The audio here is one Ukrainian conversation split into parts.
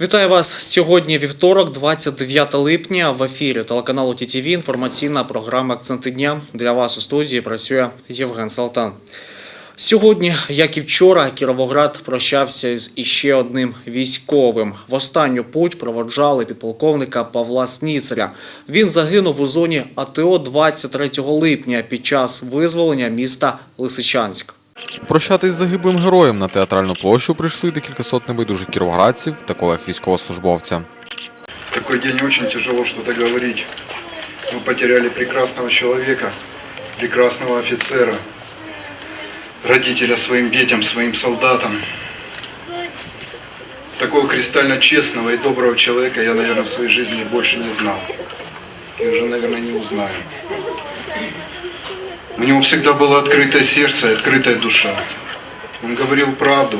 Вітаю вас сьогодні. Вівторок, 29 липня. В ефірі телеканалу ТІТІВІ інформаційна програма Акценти дня. Для вас у студії працює Євген Салтан. Сьогодні, як і вчора, Кіровоград прощався з іще одним військовим. В останню путь проводжали підполковника Павла Сніцаря. Він загинув у зоні АТО 23 липня під час визволення міста Лисичанськ. Прощатись з загиблим героєм на театральну площу прийшли декілька сот небайдужих кіровоградців та колег військовослужбовця. Такой день очень тяжело что-то говорить. Мы потеряли прекрасного человека, прекрасного офицера, родителя своим детям, своим солдатам. Такого кристально честного и доброго человека я, наверное, в своей жизни больше не знал. И уже, наверное, не узнаю. У него всегда было открытое сердце и открытая душа. Он говорил правду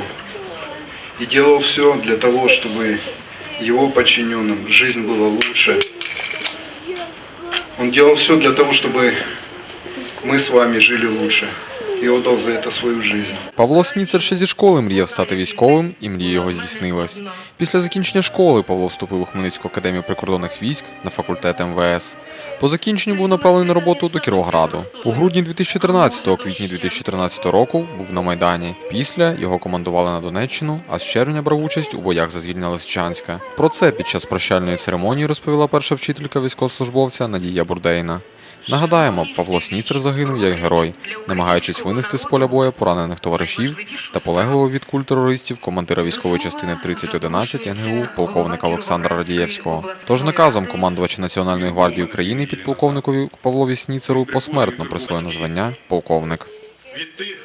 и делал все для того, чтобы его подчиненным жизнь была лучше. Он делал все для того, чтобы мы с вами жили лучше. И отдал за это свою жизнь. Павло Сніцер ще зі школи мріяв стати військовим, і мрія його здійснилась. Після закінчення школи Павло вступив у Хмельницьку академію прикордонних військ на факультет МВС. По закінченню був направлений на роботу до Кіровограду. У грудні 2013 квітні 2013 року був на Майдані. Після його командували на Донеччину, а з червня брав участь у боях за звільнення Лисичанська. Про це під час прощальної церемонії розповіла перша вчителька військовослужбовця Надія Бурдейна. Нагадаємо, Павло Сніцер загинув як герой, намагаючись винести з поля бою поранених товаришів та полеглого від куль терористів командира військової частини 3011 НГУ полковника Олександра Радієвського. Тож наказом командувача Національної гвардії України підполковникові Павлові Сніцеру посмертно присвоєно звання полковник. від тих,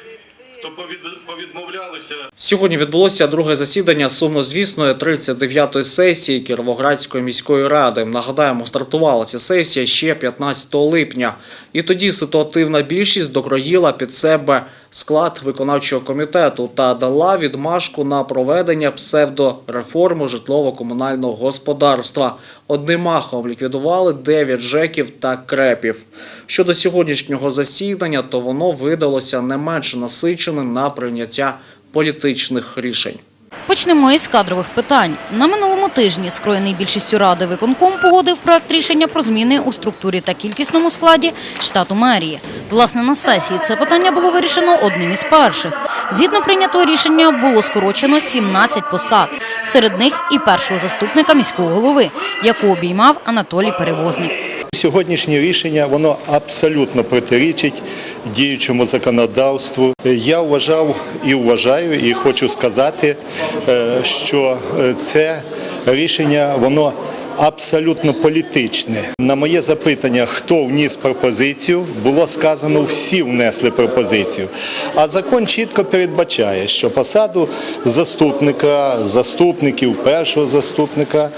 хто повід- повідмовлялися Сьогодні відбулося друге засідання сумнозвісної 39-ї сесії Кіровоградської міської ради. Нагадаємо, стартувала ця сесія ще 15 липня. І тоді ситуативна більшість докроїла під себе склад виконавчого комітету та дала відмашку на проведення псевдореформи житлово-комунального господарства. Одним махом ліквідували 9 жеків та крепів. Щодо сьогоднішнього засідання, то воно видалося не менш насиченим на прийняття політичних рішень. Почнемо із кадрових питань. На минулому тижні скроєний більшістю ради виконком погодив проект рішення про зміни у структурі та кількісному складі штату мерії. Власне, на сесії це питання було вирішено одним із перших. Згідно прийнятого рішення було скорочено 17 посад. Серед них і першого заступника міського голови, яку обіймав Анатолій Перевозник. Сьогоднішнє рішення воно абсолютно протирічить діючому законодавству. Я вважав і вважаю, і хочу сказати, е, що е, це рішення воно абсолютно політичне. На моє запитання, хто вніс пропозицію, було сказано, всі внесли пропозицію. А закон чітко передбачає, що посаду заступника, заступників, першого заступника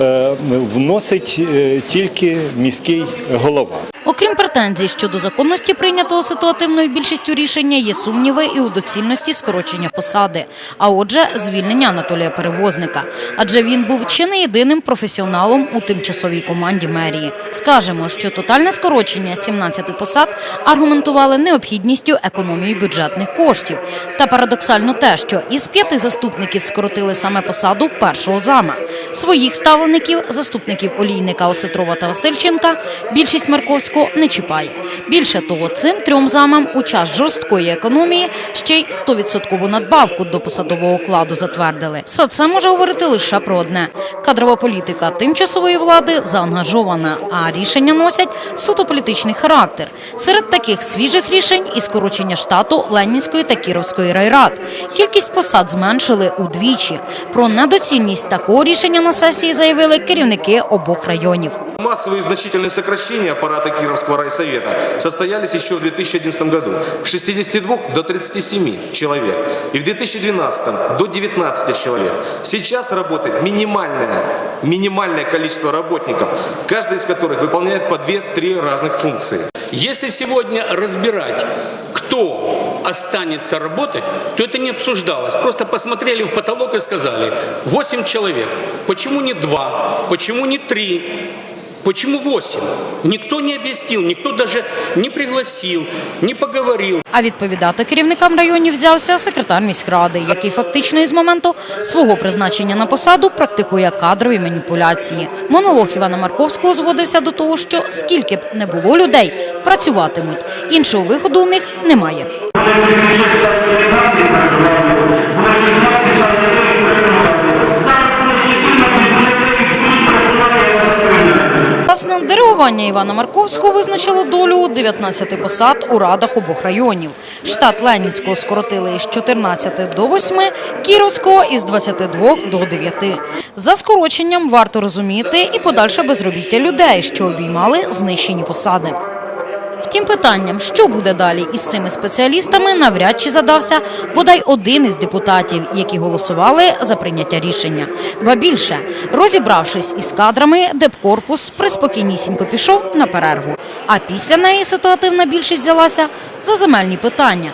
е, вносить е, тільки міський голова. Окрім претензій щодо законності прийнятого ситуативною більшістю рішення, є сумніви і у доцільності скорочення посади, а отже, звільнення Анатолія Перевозника. Адже він був чи не єдиним професіоналом у тимчасовій команді мерії. Скажемо, що тотальне скорочення 17 посад аргументували необхідністю економії бюджетних коштів. Та парадоксально те, що із п'яти заступників скоротили саме посаду першого зама. Своїх ставлеників, заступників Олійника, Осетрова та Васильченка, більшість Марковського не чіпає. Більше того, цим трьом замам у час жорсткої економії ще й 100% надбавку до посадового окладу затвердили. Все це може говорити лише про одне: кадрова політика тимчасової влади заангажована, а рішення носять суто політичний характер. Серед таких свіжих рішень і скорочення штату Ленінської та Кіровської райрад. Кількість посад зменшили удвічі. Про недоцільність такого рішення на сесії заявили керівники обох районів. Массовые значительные сокращения аппарата Кировского райсовета состоялись еще в 2011 году с 62 до 37 человек и в 2012 до 19 человек. Сейчас работает минимальное, минимальное количество работников, каждый из которых выполняет по 2-3 разных функции. Если сегодня разбирать, кто останется работать, то это не обсуждалось. Просто посмотрели в потолок и сказали, 8 человек. Почему не 2? Почему не 3? Почему 8? Никто не объяснил, никто даже не пригласил, не поговорил. А відповідати керівникам районів взявся секретар міськради, який фактично із моменту свого призначення на посаду практикує кадрові маніпуляції. Монолог Івана Марковського зводився до того, що скільки б не було людей, працюватимуть. Іншого виходу у них немає. Власне, дерегування Івана Марковського визначило долю 19 посад у радах обох районів. Штат Ленінського скоротили із 14 до 8, Кіровського із 22 до 9. За скороченням варто розуміти і подальше безробіття людей, що обіймали знищені посади. Втім, питанням, що буде далі із цими спеціалістами, навряд чи задався бодай один із депутатів, які голосували за прийняття рішення. Ба більше, розібравшись із кадрами, депкорпус приспокійнісінько пішов на перерву. А після неї ситуативна більшість взялася за земельні питання.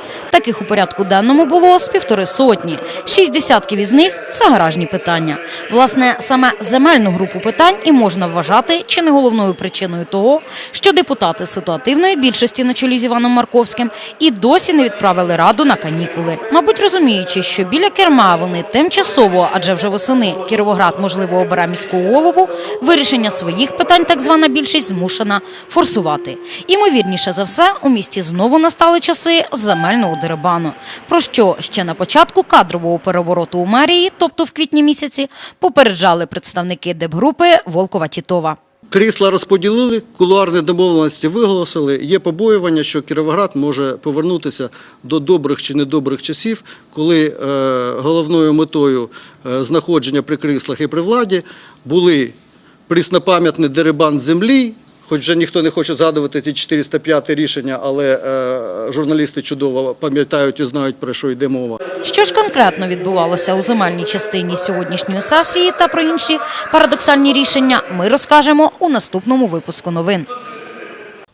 Таких у порядку денному було з півтори сотні. Шість десятків із них це гаражні питання. Власне, саме земельну групу питань і можна вважати чи не головною причиною того, що депутати ситуативної більшості на чолі з Іваном Марковським і досі не відправили раду на канікули. Мабуть, розуміючи, що біля керма вони тимчасово, адже вже восени Кіровоград можливо обере міську голову, вирішення своїх питань так звана більшість змушена форсувати. Імовірніше за все, у місті знову настали часи земельного дерибану. Про що ще на початку кадрового перевороту у мерії, тобто в квітні місяці, попереджали представники депгрупи Волкова Тітова. Крісла розподілили, кулуарні домовленості виголосили. Є побоювання, що Кіровоград може повернутися до добрих чи недобрих часів, коли е, головною метою е, знаходження при кріслах і при владі були пріснопам'ятний дерибан землі. Хоч вже ніхто не хоче згадувати ті 405 рішення, але е, журналісти чудово пам'ятають і знають, про що йде мова. Що ж конкретно відбувалося у земельній частині сьогоднішньої сесії та про інші парадоксальні рішення ми розкажемо у наступному випуску новин.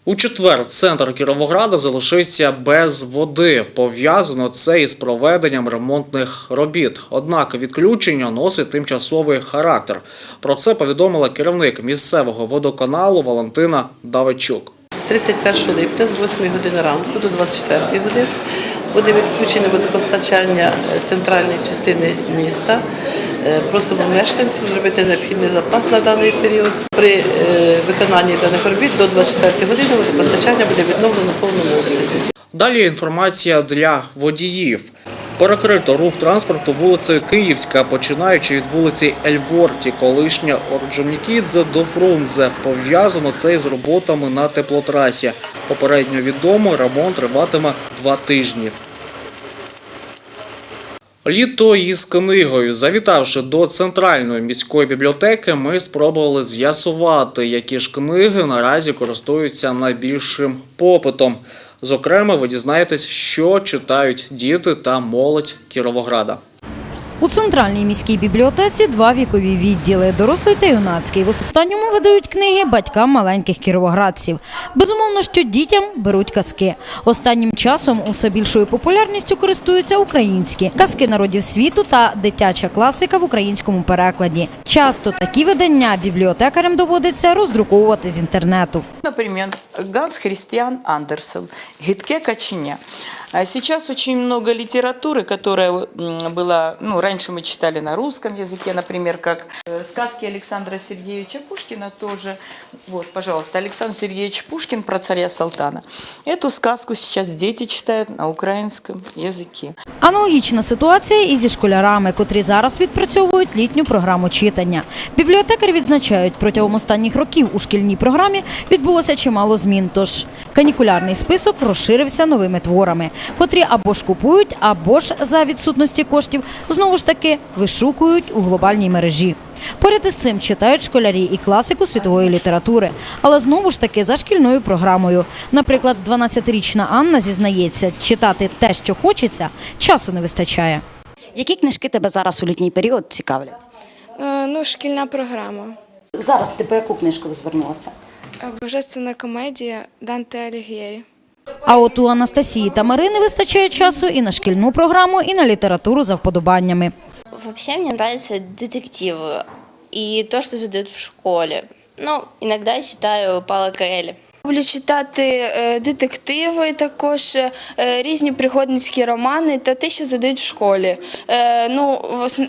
У четвер центр Кіровограда залишився без води. Пов'язано це із проведенням ремонтних робіт. Однак відключення носить тимчасовий характер. Про це повідомила керівник місцевого водоканалу Валентина Давичук. 31 липня з 8 години ранку до 24 години буде відключене водопостачання центральної частини міста. Е, Просимо мешканців зробити необхідний запас на даний період. При е, виконанні даних робіт до 24 години водопостачання буде відновлено в повному обсязі. Далі інформація для водіїв. Перекрито рух транспорту вулицею Київська, починаючи від вулиці Ельворті, колишня Орджонікідзе до Фрунзе. Пов'язано це із роботами на теплотрасі. Попередньо відомо, ремонт триватиме два тижні. Літо із книгою. Завітавши до центральної міської бібліотеки, ми спробували з'ясувати, які ж книги наразі користуються найбільшим попитом. Зокрема, ви дізнаєтесь, що читають діти та молодь Кіровограда. У центральній міській бібліотеці два вікові відділи дорослий та юнацький. В останньому видають книги батькам маленьких кіровоградців. Безумовно, що дітям беруть казки. Останнім часом усе більшою популярністю користуються українські казки народів світу та дитяча класика в українському перекладі. Часто такі видання бібліотекарям доводиться роздруковувати з інтернету. Например, Ганс Христиан Андерсен «Гидке коченя». А Сейчас очень много литературы, которая м, была, ну, раньше мы читали на русском языке, например, как э, сказки Александра Сергеевича Пушкина тоже. Вот, пожалуйста, Александр Сергеевич Пушкин про царя Салтана. Эту сказку сейчас дети читают на украинском языке. Аналогічна ситуація і зі школярами, котрі зараз відпрацьовують літню програму читання. Бібліотекарі відзначають, протягом останніх років у шкільній програмі відбулося чимало змін. Тож канікулярний список розширився новими творами, котрі або ж купують, або ж за відсутності коштів знову ж таки вишукують у глобальній мережі. Поряд із цим читають школярі і класику світової літератури, але знову ж таки за шкільною програмою. Наприклад, 12-річна Анна зізнається, читати те, що хочеться, часу не вистачає. Які книжки тебе зараз у літній період цікавлять? Е, Ну, шкільна програма. Зараз ти по яку книжку звернулася? Божественна комедія Данте Аліг'єрі. А от у Анастасії та Марини вистачає часу і на шкільну програму, і на літературу за вподобаннями. Вообще мне нравятся детективы и то, что задают в школе. Ну, іноді читаю Пала Коелі. Люблю читати е, детективи, також е, різні пригодницькі романи та те, що задають в школі. Е, ну, в осн-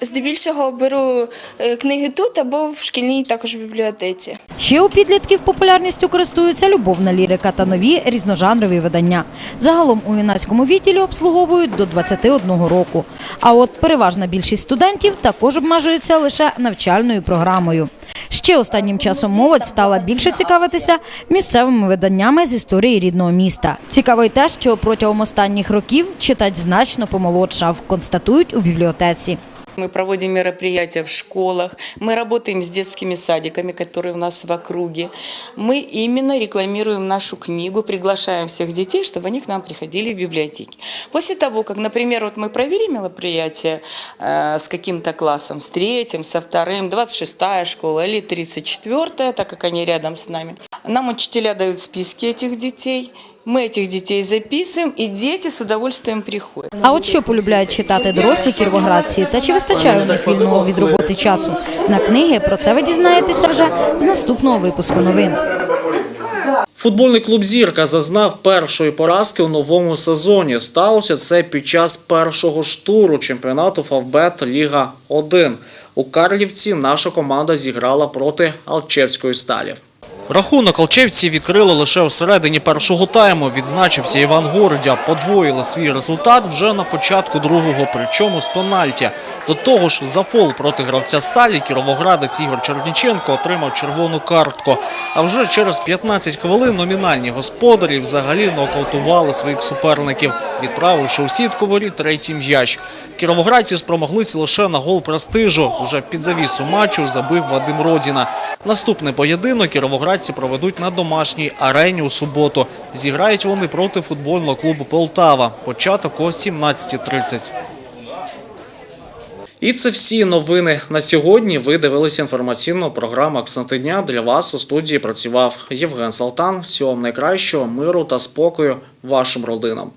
здебільшого беру е, книги тут або в шкільній також бібліотеці. Ще у підлітків популярністю користуються любовна лірика та нові різножанрові видання. Загалом у юнацькому відділі обслуговують до 21 року. А от переважна більшість студентів також обмежується лише навчальною програмою. Ще останнім часом молодь стала більше цікавитися місцевими виданнями з історії рідного міста. Цікаво й те, що протягом останніх років читач значно помолодшав, констатують у бібліотеці. Мы проводим мероприятия в школах, мы работаем с детскими садиками, которые у нас в округе. Мы именно рекламируем нашу книгу, приглашаем всех детей, чтобы они к нам приходили в библиотеки. После того, как, например, вот мы провели мероприятие э, с каким-то классом, с третьим, со вторым, 26-я школа или 34-я, так как они рядом с нами, нам учителя дают списки этих детей, мы этих детей записываем, и дети с удовольствием приходят. А от що полюбляють читати дорослі кіровоградці та чи вистачає у них вільного від роботи часу на книги, про це ви дізнаєтеся вже з наступного випуску новин. Футбольний клуб Зірка зазнав першої поразки у новому сезоні. Сталося це під час першого ж туру чемпіонату Фавбет Ліга 1. У Карлівці наша команда зіграла проти Алчевської сталі. Рахунок алчевці відкрили лише у середині першого тайму. Відзначився Іван Гордя. Подвоїли свій результат вже на початку другого, причому з пенальті. До того ж, за фол проти гравця сталі кіровоградець Ігор Черніченко отримав червону картку. А вже через 15 хвилин номінальні господарі взагалі нокаутували своїх суперників, відправивши у сітку воріт третій м'яч. Кіровоградці спромоглися лише на гол престижу. Уже під завісу матчу забив Вадим Родіна. Наступний поєдинок кіровоградці проведуть на домашній арені у суботу. Зіграють вони проти футбольного клубу Полтава. Початок о 17.30. І це всі новини на сьогодні. Ви дивилися інформаційну програму «Акценти дня». Для вас у студії працював Євген Салтан. Всього найкращого, миру та спокою вашим родинам.